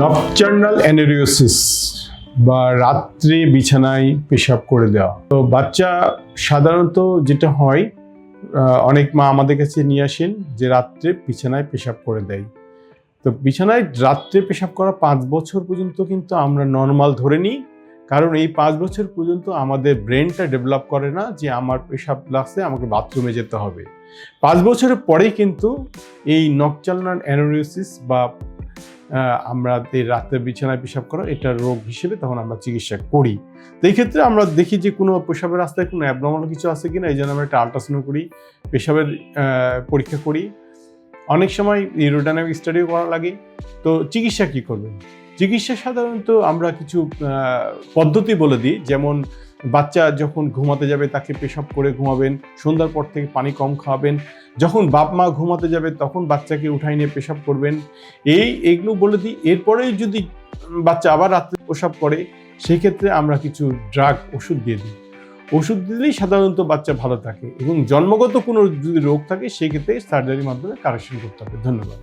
Nocturnal অ্যানেরিওসিস বা রাত্রে বিছানায় পেশাব করে দেওয়া। তো বাচ্চা সাধারণত যেটা হয় অনেক মা আমাদের কাছে নিয়ে আসেন যে রাত্রে বিছানায় পেশাব করে দেয়। তো বিছানায় রাত্রে পেশাব করা পাঁচ বছর পর্যন্ত কিন্তু আমরা নর্মাল ধরে নিই। কারণ এই পাঁচ বছর পর্যন্ত আমাদের ব্রেনটা ডেভেলপ করে না যে আমার পেশাব লাগছে, আমাকে বাথরুমে যেতে হবে। পাঁচ বছরের পরেই কিন্তু এই নকচালনার অ্যানোরিওসিস বা আমরা রাতে বিছানায় পেশাব করা এটা রোগ হিসেবে তখন আমরা চিকিৎসা করি। তো এই ক্ষেত্রে আমরা দেখি যে কোনো পেশাবের রাস্তায় কোনো অ্যাবনর্মাল কিছু আছে কিনা, এই জন্য আমরা একটা আল্ট্রাসাউন্ড করি, পেশাবের পরীক্ষা করি। অনেক সময় ইউরোডাইনামিক স্টাডিও করা লাগে। তো চিকিৎসা কি করবেন? চিকিৎসা সাধারণত আমরা কিছু পদ্ধতি বলে দিই। যেমন বাচ্চা যখন ঘুমাতে যাবে, তাকে পেশাব করে ঘুমাবেন, সন্ধ্যার পর থেকে পানি কম খাওয়াবেন। যখন বাপ মা ঘুমাতে যাবে, তখন বাচ্চাকে উঠাই নিয়ে পেশাব করবেন। এই এগুলো বলে দিই। এরপরেই যদি বাচ্চা আবার রাত্রে প্রসাব করে, সেক্ষেত্রে আমরা কিছু ড্রাগ ওষুধ দিয়ে দিই। ওষুধ দিলেই সাধারণত বাচ্চা ভালো থাকে এবং জন্মগত কোনো যদি রোগ থাকে সেই ক্ষেত্রে সার্জারির মাধ্যমে কারেকশন করতে হবে। ধন্যবাদ।